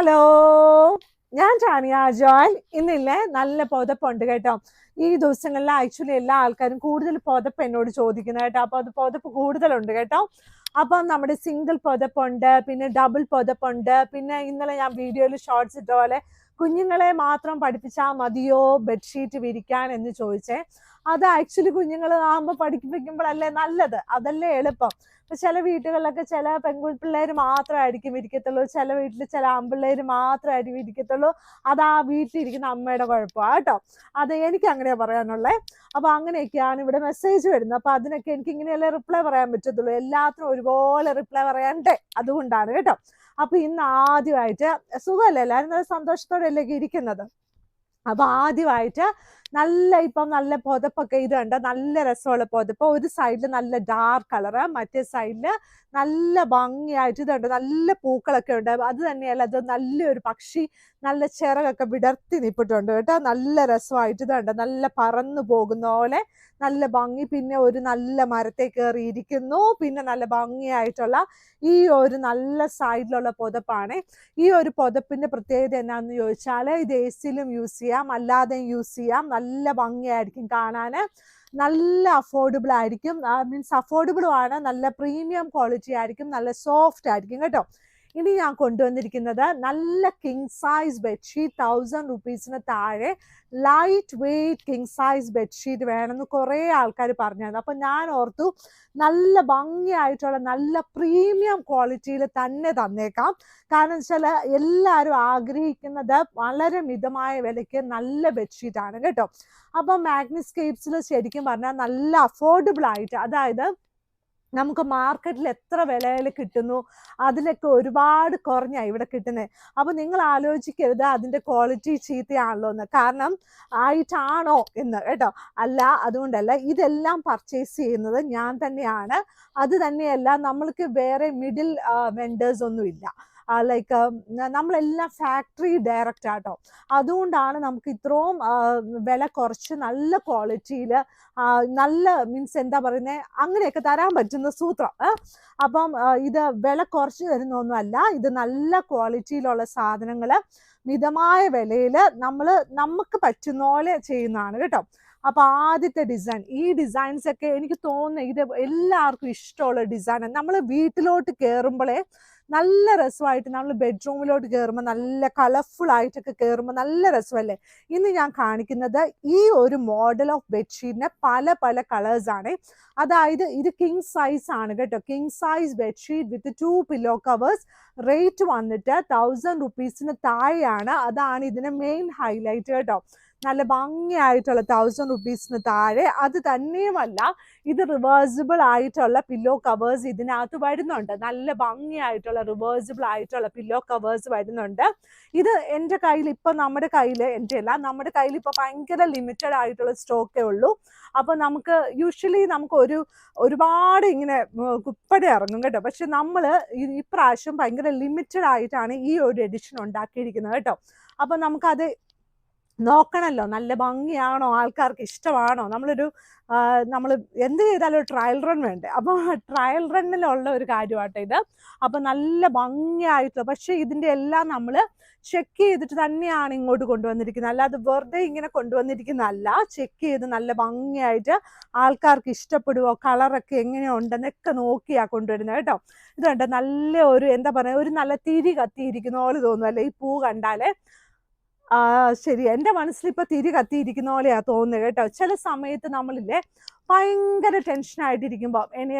Hello ഞാൻ Tanya Joel ഇന്നില്ലേ? നല്ല പുതപ്പുണ്ട് കേട്ടോ. ഈ ദിവസങ്ങളിൽ ആക്ച്വലി എല്ലാ ആൾക്കാരും കൂടുതൽ പുതപ്പ് എന്നോട് ചോദിക്കുന്നത് കേട്ടോ. അപ്പൊ അത് പുതപ്പ് കൂടുതലുണ്ട് കേട്ടോ. അപ്പം നമ്മുടെ സിംഗിൾ പുതപ്പുണ്ട് പിന്നെ ഡബിൾ പുതപ്പുണ്ട് പിന്നെ ഇന്നലെ ഞാൻ വീഡിയോയിൽ ഷോർട്സ് ഇട്ട പോലെ കുഞ്ഞുങ്ങളെ മാത്രം പഠിപ്പിച്ചാൽ മതിയോ ബെഡ്ഷീറ്റ് വിരിക്കാൻ എന്ന് ചോദിച്ചേ. അത് ആക്ച്വലി കുഞ്ഞുങ്ങൾ ആകുമ്പോൾ പഠിപ്പിക്കുമ്പോഴല്ലേ നല്ലത്. അതല്ലേ എളുപ്പം. ഇപ്പൊ ചില വീട്ടുകളിലൊക്കെ ചില പെൺകുട്ടി പിള്ളേർ മാത്രമായിരിക്കും ഇരിക്കത്തുള്ളൂ. ചില വീട്ടിൽ ചില ആൺപിള്ളേർ മാത്രമായിരിക്കും ഇരിക്കത്തുള്ളൂ. അത് ആ വീട്ടിലിരിക്കുന്ന അമ്മയുടെ കുഴപ്പമാണ് കേട്ടോ. അത് എനിക്ക് അങ്ങനെയാ പറയാനുള്ളത് അപ്പോൾ അങ്ങനെയൊക്കെയാണ് ഇവിടെ മെസ്സേജ് വരുന്നത്. അപ്പോൾ അതിനൊക്കെ എനിക്ക് ഇങ്ങനെയല്ലേ റിപ്ലൈ പറയാൻ പറ്റത്തുള്ളൂ. എല്ലാത്തിനും ഒരുപോലെ റിപ്ലൈ പറയാണ്ടേ അതുകൊണ്ടാണ് കേട്ടോ. അപ്പൊ ഇന്ന് ആദ്യമായിട്ട് സുഖമല്ലേ? എല്ലാവരും നല്ല സന്തോഷത്തോടെ അല്ലേ ഇരിക്കുന്നത്? അപ്പൊ ആദ്യമായിട്ട് നല്ല ഇപ്പം നല്ല പുതപ്പൊക്കെ ഇത് കണ്ട നല്ല രസമുള്ള പുതപ്പ്. ഒരു സൈഡിൽ നല്ല ഡാർക്ക് കളറ് മറ്റേ സൈഡിൽ നല്ല ഭംഗിയായിട്ട് ഇതുണ്ട്. നല്ല പൂക്കളൊക്കെ ഉണ്ട്. അത് തന്നെയല്ല അത് നല്ലൊരു പക്ഷി നല്ല ചിറകൊക്കെ വിടർത്തി നിപ്പിട്ടുണ്ട് കേട്ടോ. നല്ല രസമായിട്ട് ഇതുണ്ട് നല്ല പറന്നു പോകുന്ന പോലെ നല്ല ഭംഗി. പിന്നെ ഒരു നല്ല മരത്തെ കയറി ഇരിക്കുന്നു. പിന്നെ നല്ല ഭംഗിയായിട്ടുള്ള ഈ ഒരു നല്ല സൈഡിലുള്ള പുതപ്പാണ്. ഈ ഒരു പുതപ്പിന്റെ പ്രത്യേകത എന്നാന്ന് ചോദിച്ചാൽ ഇത് എ സിയിലും യൂസ് ചെയ്യാം അല്ലാതെയും യൂസ് ചെയ്യാം. നല്ല ഭംഗിയായിരിക്കും കാണാൻ നല്ല അഫോർഡബിൾ ആയിരിക്കും. മീൻസ് അഫോർഡബിളും ആണ്. നല്ല പ്രീമിയം ക്വാളിറ്റി ആയിരിക്കും. നല്ല സോഫ്റ്റ് ആയിരിക്കും കേട്ടോ. ഇനി ഞാൻ കൊണ്ടുവന്നിരിക്കുന്നത് നല്ല കിങ് സൈസ് ബെഡ്ഷീറ്റ് തൗസൻഡ് റുപ്പീസിന് താഴെ light weight king size bedsheet വേണമെന്ന് കുറേ ആൾക്കാർ പറഞ്ഞായിരുന്നു. അപ്പം ഞാൻ ഓർത്തു നല്ല ഭംഗിയായിട്ടുള്ള നല്ല പ്രീമിയം ക്വാളിറ്റിയിൽ തന്നെ തന്നേക്കാം. കാരണം വെച്ചാൽ എല്ലാവരും ആഗ്രഹിക്കുന്നത് വളരെ മിതമായ വിലയ്ക്ക് നല്ല ബെഡ്ഷീറ്റാണ് കേട്ടോ. അപ്പം മാഗ്നിസ്കേപ്സിൽ ശരിക്കും പറഞ്ഞാൽ നല്ല അഫോർഡബിൾ ആയിട്ട് അതായത് നമുക്ക് മാർക്കറ്റിൽ എത്ര വിലയിൽ കിട്ടുന്നു അതിലൊക്കെ ഒരുപാട് കുറഞ്ഞാണ് ഇവിടെ കിട്ടുന്നത് അപ്പോൾ നിങ്ങൾ ആലോചിക്കരുത് അതിന്റെ ക്വാളിറ്റി ചീത്തയാണല്ലോ എന്ന്. കാരണം ആയിട്ടാണോ എന്ന് കേട്ടോ. അല്ല അതുകൊണ്ടല്ല ഇതെല്ലാം പർച്ചേസ് ചെയ്യുന്നത് ഞാൻ തന്നെയാണ്. അത് തന്നെയല്ല നമ്മൾക്ക് വേറെ മിഡിൽ വെൻഡേഴ്സ് ഒന്നുമില്ല. ലൈക്ക് നമ്മളെല്ലാം ഫാക്ടറി ഡയറക്റ്റ് ആട്ടോ. അതുകൊണ്ടാണ് നമുക്ക് ഇത്രയും വില കുറച്ച് നല്ല ക്വാളിറ്റിയിൽ നല്ല മീൻസ് എന്താ പറയുന്നത് അങ്ങനെയൊക്കെ തരാൻ പറ്റുന്ന സൂത്രം അപ്പം ഇത് വില കുറച്ച് തരുന്നൊന്നുമല്ല ഇത് നല്ല ക്വാളിറ്റിയിലുള്ള സാധനങ്ങൾ മിതമായ വിലയിൽ നമ്മൾ നമുക്ക് പറ്റുന്ന പോലെ ചെയ്യുന്നതാണ് കേട്ടോ. അപ്പൊ ആദ്യത്തെ ഡിസൈൻ ഈ ഡിസൈൻസ് ഒക്കെ എനിക്ക് തോന്നുന്നു ഇത് എല്ലാവർക്കും ഇഷ്ടമുള്ള ഡിസൈൻ നമ്മൾ വീട്ടിലോട്ട് കയറുമ്പോഴേ നല്ല രസമായിട്ട് നമ്മൾ ബെഡ്റൂമിലോട്ട് കയറുമ്പോൾ നല്ല കളർഫുൾ ആയിട്ടൊക്കെ കയറുമ്പോൾ നല്ല രസമല്ലേ? ഇന്ന് ഞാൻ കാണിക്കുന്നത് ഈ ഒരു മോഡൽ ഓഫ് ബെഡ്ഷീറ്റിന് പല പല കളേഴ്സ് ആണ്. അതായത് ഇത് കിങ് സൈസ് ആണ് കേട്ടോ. King size bedsheet with two pillow covers rate വന്നിട്ട് തൗസൻഡ് റുപ്പീസിന് താഴെയാണ്. അതാണ് ഇതിന്റെ മെയിൻ ഹൈലൈറ്റ് കേട്ടോ. നല്ല ഭംഗിയായിട്ടുള്ള തൗസൻഡ് റുപ്പീസിന് താഴെ. അത് തന്നെയുമല്ല ഇത് റിവേഴ്സിബിൾ ആയിട്ടുള്ള പില്ലോ കവേഴ്സ് ഇതിനകത്ത് വരുന്നുണ്ട്. നല്ല ഭംഗിയായിട്ടുള്ള റിവേഴ്സിബിൾ ആയിട്ടുള്ള പില്ലോ കവേഴ്സ് വരുന്നുണ്ട്. ഇത് എന്റെ കയ്യിൽ ഇപ്പം നമ്മുടെ കയ്യിൽ എന്റെ അല്ല നമ്മുടെ കയ്യിൽ ഇപ്പോൾ ഭയങ്കര ലിമിറ്റഡ് ആയിട്ടുള്ള സ്റ്റോക്കേ ഉള്ളൂ. അപ്പോൾ നമുക്ക് യൂഷ്വലി നമുക്ക് ഒരു ഒരുപാട് ഇങ്ങനെ കുപ്പടി ഇറങ്ങും കേട്ടോ. പക്ഷെ നമ്മൾ ഇപ്രാവശ്യം ഭയങ്കര ലിമിറ്റഡ് ആയിട്ടാണ് ഈ ഒരു എഡിഷൻ ഉണ്ടാക്കിയിരിക്കുന്നത് കേട്ടോ. അപ്പോൾ നമുക്കത് നോക്കണമല്ലോ നല്ല ഭംഗിയാണോ? ആൾക്കാർക്ക് ഇഷ്ടമാണോ? നമ്മളൊരു നമ്മൾ എന്ത് ചെയ്താലും ഒരു ട്രയൽ റൺ വേണ്ടേ. അപ്പോൾ ട്രയൽ റണ്ണിലുള്ള ഒരു കാര്യമാട്ടോ ഇത്. അപ്പോൾ നല്ല ഭംഗിയായിട്ട് പക്ഷേ ഇതിന്റെ എല്ലാം നമ്മൾ ചെക്ക് ചെയ്തിട്ട് തന്നെയാണ് ഇങ്ങോട്ട് കൊണ്ടുവന്നിരിക്കുന്നത്. അല്ലാതെ വെറുതെ ഇങ്ങനെ കൊണ്ടുവന്നിരിക്കുന്നതല്ല. ചെക്ക് ചെയ്ത് നല്ല ഭംഗിയായിട്ട് ആൾക്കാർക്ക് ഇഷ്ടപ്പെടുവോ? കളറൊക്കെ എങ്ങനെയുണ്ടെന്നൊക്കെ നോക്കിയാണ് കൊണ്ടുവരുന്നത് കേട്ടോ. ഇതുണ്ട് നല്ല ഒരു എന്താ പറയുക ഒരു നല്ല തിരി കത്തിയിരിക്കുന്ന പോലെ തോന്നുന്നു. അല്ലേ? ഈ പൂ കണ്ടാലേ ശരി. എന്റെ മനസ്സിൽ ഇപ്പൊ തിരി കത്തിയിരിക്കുന്ന പോലെയാ തോന്നുന്നത് കേട്ടോ. ചില സമയത്ത് നമ്മളില്ലേ ഭയങ്കര ടെൻഷനായിട്ടിരിക്കുമ്പോൾ ഇനി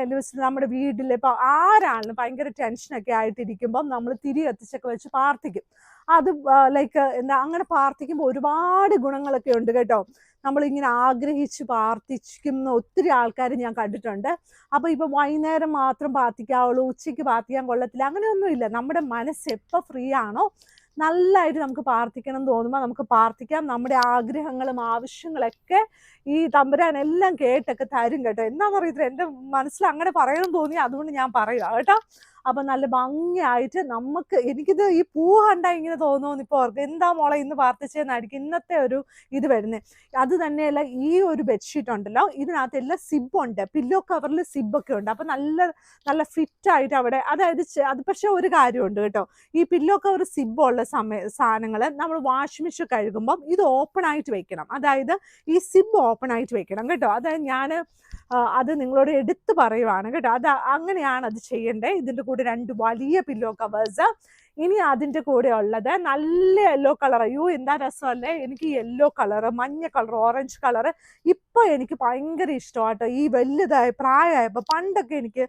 നമ്മുടെ വീട്ടിൽ ഇപ്പൊ ആരാണെങ്കിലും ഭയങ്കര ടെൻഷനൊക്കെ ആയിട്ടിരിക്കുമ്പോൾ നമ്മൾ തിരി കത്തിച്ചൊക്കെ വെച്ച് പ്രാർത്ഥിക്കും. അത് ലൈക്ക് എന്താ അങ്ങനെ പ്രാർത്ഥിക്കുമ്പോൾ ഒരുപാട് ഗുണങ്ങളൊക്കെ ഉണ്ട് കേട്ടോ. നമ്മളിങ്ങനെ ആഗ്രഹിച്ച് പ്രാർത്ഥിക്കുന്ന ഒത്തിരി ആൾക്കാർ ഞാൻ കണ്ടിട്ടുണ്ട്. അപ്പോൾ ഇപ്പൊ വൈകുന്നേരം മാത്രം പ്രാർത്ഥിക്കാവുള്ളൂ ഉച്ചയ്ക്ക് പ്രാർത്ഥിക്കാൻ കൊള്ളത്തില്ല അങ്ങനെയൊന്നുമില്ല. നമ്മുടെ മനസ്സ് എപ്പോൾ ഫ്രീ ആണോ നല്ലതായിട്ട് നമുക്ക് പ്രാർത്ഥിക്കണം എന്ന് തോന്നുമ്പോൾ നമുക്ക് പ്രാർത്ഥിക്കാം. നമ്മുടെ ആഗ്രഹങ്ങളും ആവശ്യങ്ങളൊക്കെ ഈ തമ്പുരാൻ എല്ലാം കേട്ടൊക്കെ തരും കേട്ടോ. എന്താണെന്ന് അറിയത്തില്ല എന്റെ മനസ്സിൽ അങ്ങനെ പറയണം തോന്നി അതുകൊണ്ട് ഞാൻ പറയുക കേട്ടോ? അപ്പൊ നല്ല ഭംഗിയായിട്ട് നമുക്ക് എനിക്കിത് ഈ പൂ കണ്ട ഇങ്ങനെ തോന്നുന്നു. ഇപ്പൊ ഓർക്കും എന്താ മോളെ ഇന്ന് പ്രാർത്ഥിച്ചതെന്നായിരിക്കും ഇന്നത്തെ ഒരു ഇത് വരുന്നത് അത് തന്നെയല്ല ഈ ഒരു ബെഡ്ഷീറ്റ് ഉണ്ടല്ലോ. ഇതിനകത്ത് എല്ലാം സിബ് ഉണ്ട്. പില്ലോ കവറിൽ സിബൊക്കെ ഉണ്ട്. അപ്പൊ നല്ല നല്ല ഫിറ്റ് ആയിട്ട് അവിടെ അതായത് അത് പക്ഷെ ഒരു കാര്യമുണ്ട് കേട്ടോ. ഈ പില്ലോ കവർ സിബുള്ള സമയ സാധനങ്ങൾ നമ്മൾ വാഷിംഗ് മെഷീൻ കഴുകുമ്പം ഇത് ഓപ്പൺ ആയിട്ട് വെക്കണം. അതായത് ഈ സിബ് ഓപ്പൺ ആയിട്ട് വെക്കണം കേട്ടോ. അതായത് ഞാൻ അത് നിങ്ങളോട് എടുത്തു പറയുവാണ് കേട്ടോ. അത് അങ്ങനെയാണ് അത് ചെയ്യേണ്ടത് ഇതിന്റെ കൂടെ രണ്ട് വലിയ പില്ലോ കവേഴ്സ് ഇനി അതിന്റെ കൂടെ ഉള്ളത് നല്ല യെല്ലോ കളർ അയ്യോ എന്താ രസമല്ലേ? എനിക്ക് യെല്ലോ കളർ മഞ്ഞ കളർ ഓറഞ്ച് കളർ ഇപ്പോൾ എനിക്ക് ഭയങ്കര ഇഷ്ടമാട്ടോ. ഈ വലുതായ പ്രായമായപ്പോൾ പണ്ടൊക്കെ എനിക്ക്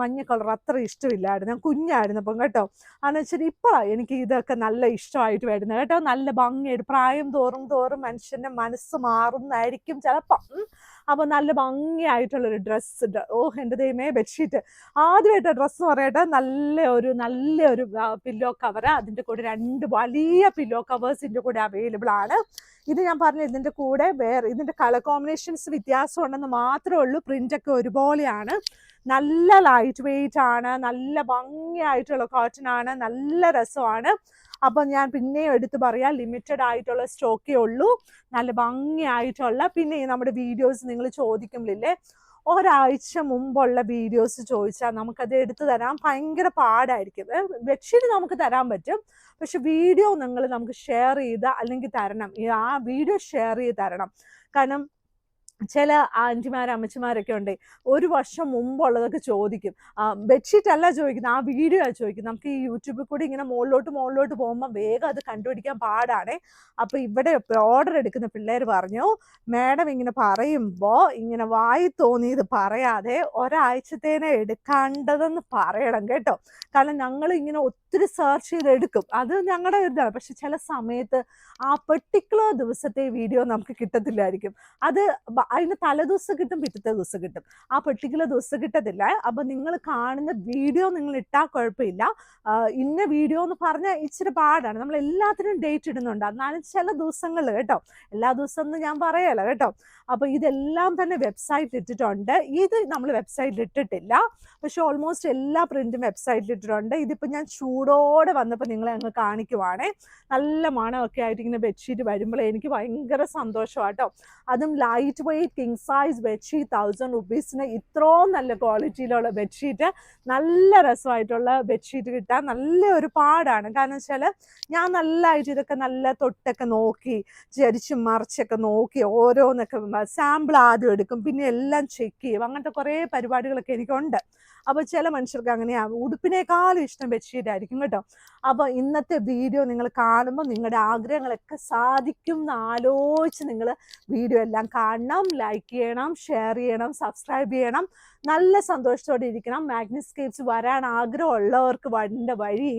മഞ്ഞ കളർ അത്ര ഇഷ്ടമില്ലായിരുന്നു. ഞാൻ കുഞ്ഞായിരുന്നപ്പം കേട്ടോ. അതെന്ന് വെച്ചാൽ ഇപ്പോഴാണ് എനിക്ക് ഇതൊക്കെ നല്ല ഇഷ്ടമായിട്ട് വരുന്നത് കേട്ടോ. നല്ല ഭംഗിയായിട്ട് പ്രായം തോറും തോറും മനുഷ്യന്റെ മനസ്സ് മാറുന്നതായിരിക്കും ചിലപ്പം. അപ്പൊ നല്ല ഭംഗിയായിട്ടുള്ളൊരു ഡ്രസ്സ് ഓ എന്റെ ദൈവമേ ബെഡ്ഷീറ്റ് ആദ്യമായിട്ട് ഡ്രസ്സ് പറയട്ടെ നല്ല ഒരു നല്ല ഒരു പില്ലോ കവർ അതിന്റെ കൂടെ രണ്ട് വലിയ പില്ലോ കവേഴ്സിന്റെ കൂടെ അവൈലബിൾ ആണ്. ഇത് ഞാൻ പറഞ്ഞു ഇതിന്റെ കൂടെ വേറെ ഇതിന്റെ കളർ കോമ്പിനേഷൻസ് വ്യത്യാസം ഉണ്ടെന്ന് മാത്രമേ ഉള്ളൂ. പ്രിന്റൊക്കെ ഒരുപോലെയാണ്. നല്ല ലൈറ്റ് വെയിറ്റ് ആണ് നല്ല ഭംഗിയായിട്ടുള്ള കോട്ടൺ ആണ് നല്ല രസമാണ്. അപ്പം ഞാൻ പിന്നെയും എടുത്തു പറയാം ലിമിറ്റഡ് ആയിട്ടുള്ള സ്റ്റോക്കേ ഉള്ളൂ നല്ല ഭംഗിയായിട്ടുള്ള പിന്നെ നമ്മുടെ വീഡിയോസ് നിങ്ങൾ ചോദിക്കുമ്പോഴില്ലേ ഒരാഴ്ച മുമ്പുള്ള വീഡിയോസ് ചോദിച്ചാൽ നമുക്കത് എടുത്തു തരാൻ ഭയങ്കര പാടായിരിക്കും. ബെഡ്ഷീറ്റ് നമുക്ക് തരാൻ പറ്റും പക്ഷെ വീഡിയോ നിങ്ങൾ നമുക്ക് ഷെയർ ചെയ്ത് അല്ലെങ്കിൽ തരണം ആ വീഡിയോ ഷെയർ ചെയ്ത് തരണം. കാരണം ചില ആന്റിമാർ അമ്മച്ചിമാരൊക്കെ ഉണ്ട്. ഒരു വർഷം മുമ്പുള്ളതൊക്കെ ചോദിക്കും. ബെഡ്ഷീറ്റ് അല്ല ചോദിക്കുന്നത് ആ വീഡിയോ ആണ് ചോദിക്കുന്നത്. നമുക്ക് ഈ യൂട്യൂബിൽ കൂടി ഇങ്ങനെ മുകളിലോട്ട് മുകളിലോട്ട് പോകുമ്പോൾ വേഗം അത് കണ്ടുപിടിക്കാൻ പാടാണ്. അപ്പോൾ ഇവിടെ ഓർഡർ എടുക്കുന്ന പിള്ളേർ പറഞ്ഞു മാഡം ഇങ്ങനെ പറയുമ്പോൾ ഇങ്ങനെ വായി തോന്നിയത് പറയാതെ ഒരാഴ്ചത്തേനെ എടുക്കേണ്ടതെന്ന് പറയണം കേട്ടോ. കാരണം ഞങ്ങൾ ഇങ്ങനെ ഒത്തിരി സെർച്ച് ചെയ്ത് എടുക്കും അത് ഞങ്ങളുടെ ഇതാണ് പക്ഷെ ചില സമയത്ത് ആ പെർട്ടിക്കുലർ ദിവസത്തെ വീഡിയോ നമുക്ക് കിട്ടത്തില്ലായിരിക്കും. അത് അതിന് തലേദിവസം കിട്ടും പിറ്റത്തെ ദിവസം കിട്ടും. ആ പെർട്ടിക്കുലർ ദിവസം കിട്ടത്തില്ല. അപ്പൊ നിങ്ങൾ കാണുന്ന വീഡിയോ നിങ്ങൾ ഇട്ടാൽ കുഴപ്പമില്ല. ഇന്ന വീഡിയോ എന്ന് പറഞ്ഞാൽ ഇച്ചിരി പാടാണ്. നമ്മൾ എല്ലാത്തിനും ഡേറ്റ് ഇടുന്നുണ്ട്. എന്നാലും ചില ദിവസങ്ങളിൽ കേട്ടോ. എല്ലാ ദിവസവും ഞാൻ പറയല കേട്ടോ. അപ്പൊ ഇതെല്ലാം തന്നെ വെബ്സൈറ്റിൽ ഇട്ടിട്ടുണ്ട്. ഇത് നമ്മൾ വെബ്സൈറ്റിൽ ഇട്ടിട്ടില്ല. പക്ഷെ ഓൾമോസ്റ്റ് എല്ലാ പ്രിന്റും വെബ്സൈറ്റിൽ ഇട്ടിട്ടുണ്ട്. ഇതിപ്പോ ഞാൻ ചൂടോടെ വന്നപ്പോൾ നിങ്ങളെ അങ്ങ് കാണിക്കുവാണേ. നല്ല മണമൊക്കെ ആയിട്ട് ഇങ്ങനെ ബെഡ്ഷീറ്റ് വരുമ്പോൾ എനിക്ക് ഭയങ്കര സന്തോഷമാട്ടോ അതും light weight king size bedsheet thousand റുപ്പീസിന് ഇത്രയും നല്ല ക്വാളിറ്റിയിലുള്ള ബെഡ്ഷീറ്റ് നല്ല രസമായിട്ടുള്ള ബെഡ്ഷീറ്റ് കിട്ടാൻ നല്ല ഒരു പാടാണ്. കാരണം വെച്ചാൽ ഞാൻ നല്ലതായിട്ട് ഇതൊക്കെ നല്ല തൊട്ടൊക്കെ നോക്കി ചരിച്ച് മറിച്ചൊക്കെ നോക്കി ഓരോന്നൊക്കെ സാമ്പിൾ ആദ്യം എടുക്കും പിന്നെ എല്ലാം ചെക്ക് ചെയ്യും. അങ്ങനത്തെ കുറേ പരിപാടികളൊക്കെ എനിക്കുണ്ട്. അപ്പോൾ ചില മനുഷ്യർക്ക് അങ്ങനെയാണ് ഉടുപ്പിനേക്കാളും ഇഷ്ടം ബെഡ്ഷീറ്റ് ആയിരിക്കും കേട്ടോ. അപ്പോൾ ഇന്നത്തെ വീഡിയോ നിങ്ങൾ കാണുമ്പോൾ നിങ്ങളുടെ ആഗ്രഹങ്ങളൊക്കെ സാധിക്കും എന്ന് ആലോചിച്ച് നിങ്ങൾ വീഡിയോ എല്ലാം കാണണം ലൈക്ക് ചെയ്യണം ഷെയർ ചെയ്യണം സബ്സ്ക്രൈബ് ചെയ്യണം. നല്ല സന്തോഷത്തോടെ ഇരിക്കണം. മാഗ്നിസ്കേപ്സ് വരാൻ ആഗ്രഹം ഉള്ളവർക്ക് വണ്ട വഴി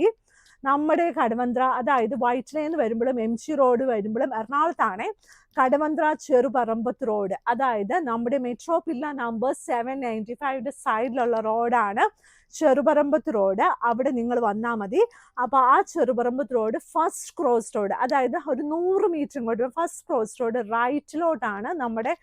നമ്മുടെ കടവന്ത്ര അതായത് വൈറ്റിലേന്ന് വരുമ്പോഴും എം സി റോഡ് വരുമ്പോഴും എറണാകുളത്താണ്. കടവന്ത്ര ചെറുപറമ്പത്ത് റോഡ്. അതായത് നമ്മുടെ metro pillar number seven ninety ഫൈവിന്റെ സൈഡിലുള്ള റോഡാണ് ചെറുപറമ്പത്ത് റോഡ്. അവിടെ നിങ്ങൾ വന്നാൽ മതി. അപ്പോൾ ആ Cherupparambath road first cross road അതായത് ഒരു നൂറ് മീറ്റർ ഇങ്ങോട്ട് ഫസ്റ്റ് ക്രോസ് റോഡ് റൈറ്റിലോട്ടാണ് നമ്മുടെ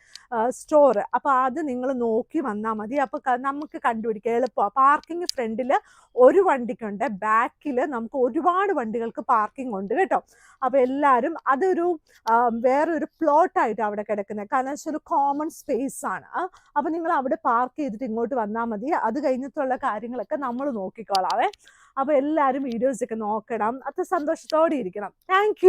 സ്റ്റോർ അപ്പോൾ അത് നിങ്ങൾ നോക്കി വന്നാൽ മതി. അപ്പോൾ നമുക്ക് കണ്ടുപിടിക്കാം. എളുപ്പമാണ് പാർക്കിംഗ് ഫ്രണ്ടിൽ ഒരു വണ്ടിക്കുണ്ട്. ബാക്കിൽ നമുക്ക് ഒരുപാട് വണ്ടികൾക്ക് പാർക്കിംഗ് ഉണ്ട് കേട്ടോ. അപ്പോൾ എല്ലാവരും അതൊരു വേറൊരു പ്ലോട്ടായിട്ട് അവിടെ കിടക്കുന്നത് കാരണം വെച്ചാൽ ഒരു കോമൺ സ്പേസ് ആണ്. അപ്പോൾ നിങ്ങൾ അവിടെ പാർക്ക് ചെയ്തിട്ട് ഇങ്ങോട്ട് വന്നാൽ മതി. അത് കഴിഞ്ഞിട്ടുള്ള കാര്യങ്ങളൊക്കെ നമ്മൾ നോക്കിക്കോളാവേ. അപ്പോൾ എല്ലാവരും വീഡിയോസ് ഒക്കെ നോക്കണം. അത്ര സന്തോഷത്തോടെ ഇരിക്കണം. താങ്ക്